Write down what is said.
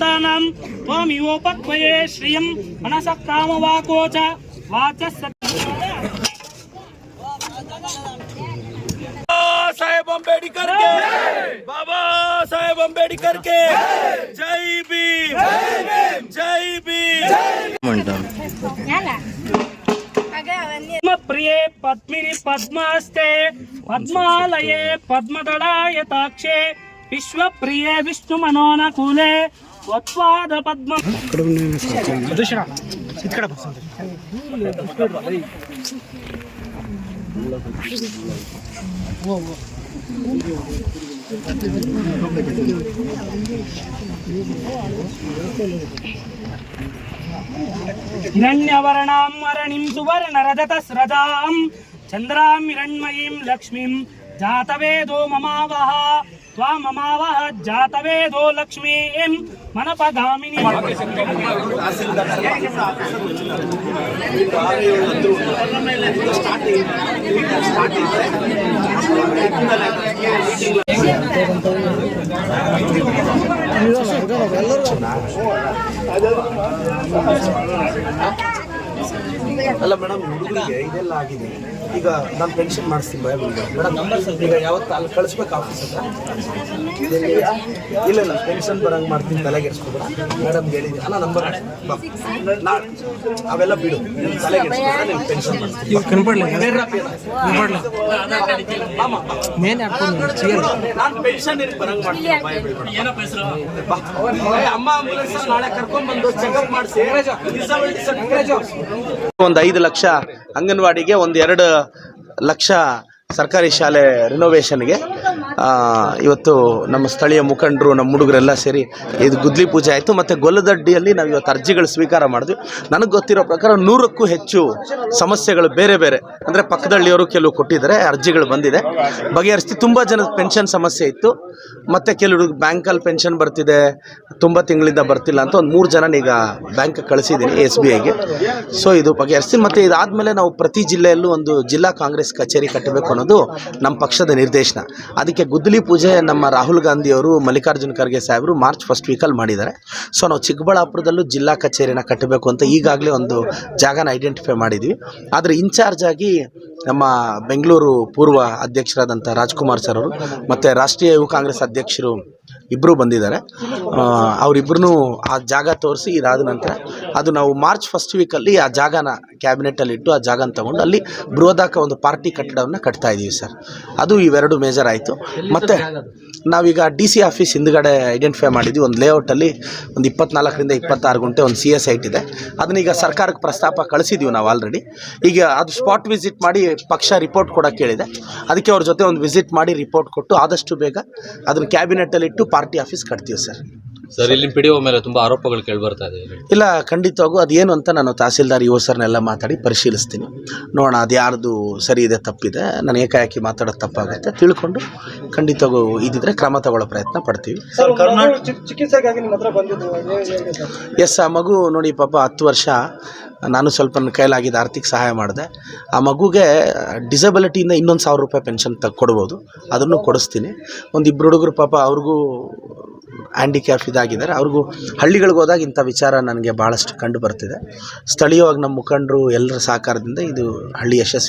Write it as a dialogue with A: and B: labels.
A: तानां त्वमिवोपक्वये श्रियं मनसः कामवाको च वाचः
B: साहेब अंबेडकर के। बाबा साहेब अंबेडकर के। जय भीम। जय भीम।
A: प्रिये पद्मिनि पद्मास्ते पद्मालये पद्मदडायताक्षे विश्वप्रिये विष्णुमनोनकूले వత్పాద పద్మం. ఇక్కడ ఇక్కడ హిరణ్యవర్ణాం వరణిం సువర్ణ రజత స్రజాం చంద్రాం హిరణ్మయీం లక్ష్మీం జాతవేదో మమావహ. त्वाममावः जातवेदो लक्ष्मीं मनपगामिनी
C: ಅಲ್ಲ ಮೇಡಮ್ ಹುಡುಗರಿಗೆ ಇದೆಲ್ಲ ಆಗಿದೆ. ಈಗ ನಾನು ಪೆನ್ಷನ್ ಮಾಡಿಸ್ತೀನಿ ಭಯ ಮೇಡಮ್ ಈಗ ಯಾವತ್ತು ಅಲ್ಲಿ ಕಳಿಸ್ಬೇಕು ಆಫೀಸ್ ಇಲ್ಲ ಇಲ್ಲ ಪೆನ್ಷನ್ ಬರಂಗ್ ಮಾಡ್ತೀನಿ ತಲೆಗೆ ಇರ್ಸ್ಕೊಬೇಡ ಮೇಡಮ್ ಹೇಳಿದೆ ಅಲ್ಲ ನಂಬರ್ ಅವೆಲ್ಲ ಬಿಡು. ನೀನ್ ತಲೆಗೆ ಎಡ್ಸ್ಕೊಬೇಡ ನೀನು ಪೆನ್ಷನ್ ನಾನು ಪೆನ್ಷನ್ ಬರಂಗ್ ಮಾಡ್ತೀನಿ ಭಯ ಬೀಳ್ಬೇಡ. ಅಮ್ಮ ಆಂಬುಲೆನ್ಸ್ ನಾಳೆ ಕರ್ಕೊಂಡ್ ಬಂದು ಚೆಕಪ್ ಮಾಡಿಸಿ ಒಂದು ಐದು ಲಕ್ಷ ಅಂಗನವಾಡಿಗೆ ಒಂದು ಎರಡು ಲಕ್ಷ ಸರ್ಕಾರಿ ಶಾಲೆ ರಿನೋವೇಷನ್ಗೆ ಇವತ್ತು ನಮ್ಮ ಸ್ಥಳೀಯ ಮುಖಂಡರು, ನಮ್ಮ ಹುಡುಗರೆಲ್ಲ ಸೇರಿ ಇದು ಗುದ್ಲಿ ಪೂಜೆ ಆಯಿತು. ಮತ್ತು ಗೊಲ್ಲದಡ್ಡಿಯಲ್ಲಿ ನಾವು ಇವತ್ತು ಅರ್ಜಿಗಳು ಸ್ವೀಕಾರ ಮಾಡಿದ್ವಿ. ನನಗೆ ಗೊತ್ತಿರೋ ಪ್ರಕಾರ ನೂರಕ್ಕೂ ಹೆಚ್ಚು ಸಮಸ್ಯೆಗಳು ಬೇರೆ ಬೇರೆ. ಅಂದರೆ ಪಕ್ಕದಳ್ಳಿಯವರು ಕೆಲವು ಕೊಟ್ಟಿದ್ದಾರೆ, ಅರ್ಜಿಗಳು ಬಂದಿದೆ. ಬಗೆಹರಿಸ್ತಿ ತುಂಬ ಜನದ ಪೆನ್ಷನ್ ಸಮಸ್ಯೆ ಇತ್ತು. ಮತ್ತು ಕೆಲವರು ಬ್ಯಾಂಕಲ್ಲಿ ಪೆನ್ಷನ್ ಬರ್ತಿದೆ, ತುಂಬ ತಿಂಗಳಿಂದ ಬರ್ತಿಲ್ಲ ಅಂತ ಒಂದು ಮೂರು ಜನ ಈಗ ಬ್ಯಾಂಕ್ ಕಳಿಸಿದ್ದೀನಿ ಎಸ್ ಬಿ ಐಗೆ ಸೊ ಇದು ಬಗೆಹರಿಸ್ತೀನಿ ಮತ್ತು ಇದಾದಮೇಲೆ ನಾವು ಪ್ರತಿ ಜಿಲ್ಲೆಯಲ್ಲೂ ಒಂದು ಜಿಲ್ಲಾ ಕಾಂಗ್ರೆಸ್ ಕಚೇರಿ ಕಟ್ಟಬೇಕು ಅನ್ನೋದು ನಮ್ಮ ಪಕ್ಷದ ನಿರ್ದೇಶನ. ಅದಕ್ಕೆ ಗುದ್ದಲಿ ಪೂಜೆ ನಮ್ಮ ರಾಹುಲ್ ಗಾಂಧಿಯವರು ಮಲ್ಲಿಕಾರ್ಜುನ ಖರ್ಗೆ ಸಾಹೇಬರು ಮಾರ್ಚ್ ಫಸ್ಟ್ ವೀಕಲ್ಲಿ ಮಾಡಿದ್ದಾರೆ. ಸೊ ನಾವು ಚಿಕ್ಕಬಳ್ಳಾಪುರದಲ್ಲೂ ಜಿಲ್ಲಾ ಕಚೇರಿನ ಕಟ್ಟಬೇಕು ಅಂತ ಈಗಾಗಲೇ ಒಂದು ಜಾಗನ ಐಡೆಂಟಿಫೈ ಮಾಡಿದ್ವಿ. ಆದರೆ ಇನ್ಚಾರ್ಜ್ ಆಗಿ ನಮ್ಮ ಬೆಂಗಳೂರು ಪೂರ್ವ ಅಧ್ಯಕ್ಷರಾದಂಥ ರಾಜ್ಕುಮಾರ್ ಸರ್ ಅವರು ಮತ್ತು ರಾಷ್ಟ್ರೀಯ ಯುವ ಕಾಂಗ್ರೆಸ್ ಅಧ್ಯಕ್ಷರು ಇಬ್ಬರು ಬಂದಿದ್ದಾರೆ. ಅವರಿಬ್ಬರೂ ಆ ಜಾಗ ತೋರಿಸಿ ಇದಾದ ನಂತರ ಅದು ನಾವು ಮಾರ್ಚ್ ಫಸ್ಟ್ ವೀಕಲ್ಲಿ ಆ ಜಾಗನ ಕ್ಯಾಬಿನೆಟಲ್ಲಿ ಇಟ್ಟು ಆ ಜಾಗನ ತಗೊಂಡು ಅಲ್ಲಿ ಬೃಹದಾಕ ಒಂದು ಪಾರ್ಟಿ ಕಟ್ಟಡವನ್ನು ಕಟ್ತಾ ಇದ್ದೀವಿ ಸರ್. ಅದು ಇವೆರಡು ಮೇಜರ್ ಆಯಿತು. ಮತ್ತು ನಾವೀಗ ಡಿ ಸಿ ಆಫೀಸ್ ಹಿಂದ್ಗಡೆ ಐಡೆಂಟಿಫೈ ಮಾಡಿದ್ವಿ. ಒಂದು ಲೇಔಟಲ್ಲಿ ಒಂದು ಇಪ್ಪತ್ನಾಲ್ಕರಿಂದ ಇಪ್ಪತ್ತಾರು ಗಂಟೆ ಒಂದು ಸಿ ಎಸ್ ಐಟ್ ಇದೆ. ಅದನ್ನ ಈಗ ಸರ್ಕಾರಕ್ಕೆ ಪ್ರಸ್ತಾಪ ಕಳಿಸಿದ್ದೀವಿ ನಾವು ಆಲ್ರೆಡಿ ಈಗ ಅದು ಸ್ಪಾಟ್ ವಿಸಿಟ್ ಮಾಡಿ ಪಕ್ಷ ರಿಪೋರ್ಟ್ ಕೊಡೋಕ್ಕೆ ಹೇಳಿದೆ. ಅದಕ್ಕೆ ಅವ್ರ ಜೊತೆ ಒಂದು ವಿಸಿಟ್ ಮಾಡಿ ರಿಪೋರ್ಟ್ ಕೊಟ್ಟು ಆದಷ್ಟು ಬೇಗ ಅದನ್ನು ಕ್ಯಾಬಿನೆಟಲ್ಲಿ ಇಟ್ಟು ಪಾರ್ಟಿ ಆಫೀಸ್ ಕಟ್ತೀವಿ ಸರ್.
D: ಸರ್ ಇಲ್ಲಿ ಪಿ ಡಿ ಒ ಮೇಲೆ ತುಂಬಾ ಆರೋಪಗಳು ಕೇಳಿ ಬರ್ತಾ ಇದೆ ಇಲ್ಲಿ.
C: ಇಲ್ಲ ಖಂಡಿತವಾಗೂ ಅದೇನು ಅಂತ ನಾನು ತಹಸೀಲ್ದಾರ್ ಯುವ ಸರ್ನೆಲ್ಲ ಮಾತಾಡಿ ಪರಿಶೀಲಿಸ್ತೀನಿ. ನೋಡೋಣ ಅದು ಯಾರ್ದು ಸರಿ ಇದೆ ತಪ್ಪಿದೆ ನಾನು ಏಕಾಏಕಿ ಮಾತಾಡೋದು ತಪ್ಪಾಗುತ್ತೆ ತಿಳ್ಕೊಂಡು ಖಂಡಿತವಾಗೂ ಇದಿದ್ರೆ ಕ್ರಮ ತಗೊಳ್ಳೋ ಪ್ರಯತ್ನ ಪಡ್ತೀವಿ. ಎಸ್ ಆ ಮಗು ನೋಡಿ ಪಾಪ ಹತ್ತು ವರ್ಷ ನಾನು ಸ್ವಲ್ಪ ನನ್ನ ಕೈಲಾಗಿದ್ದು ಆರ್ಥಿಕ ಸಹಾಯ ಮಾಡಿದೆ. ಆ ಮಗುಗೆ ಡಿಸಬಿಲಿಟಿಯಿಂದ ಇನ್ನೊಂದು ಸಾವಿರ ರೂಪಾಯಿ ಪೆನ್ಷನ್ ತ ಕೊಡ್ಬೋದು. ಅದನ್ನು ಕೊಡಿಸ್ತೀನಿ. ಒಂದು ಇಬ್ಬರು ಹುಡುಗರು ಪಾಪ ಅವ್ರಿಗೂ ಹ್ಯಾಂಡಿಕ್ಯಾಪ್ ಇದಾಗಿದ್ದಾರೆ. ಅವ್ರಿಗೂ ಹಳ್ಳಿಗಳಿಗೆ ಹೋದಾಗ ಇಂಥ ವಿಚಾರ ನನಗೆ ಭಾಳಷ್ಟು ಕಂಡು ಬರ್ತಿದೆ. ಸ್ಥಳೀಯವಾಗಿ ನಮ್ಮ ಮುಖಂಡರು ಎಲ್ಲರ ಸಹಕಾರದಿಂದ ಇದು ಹಳ್ಳಿ ಯಶಸ್ವಿ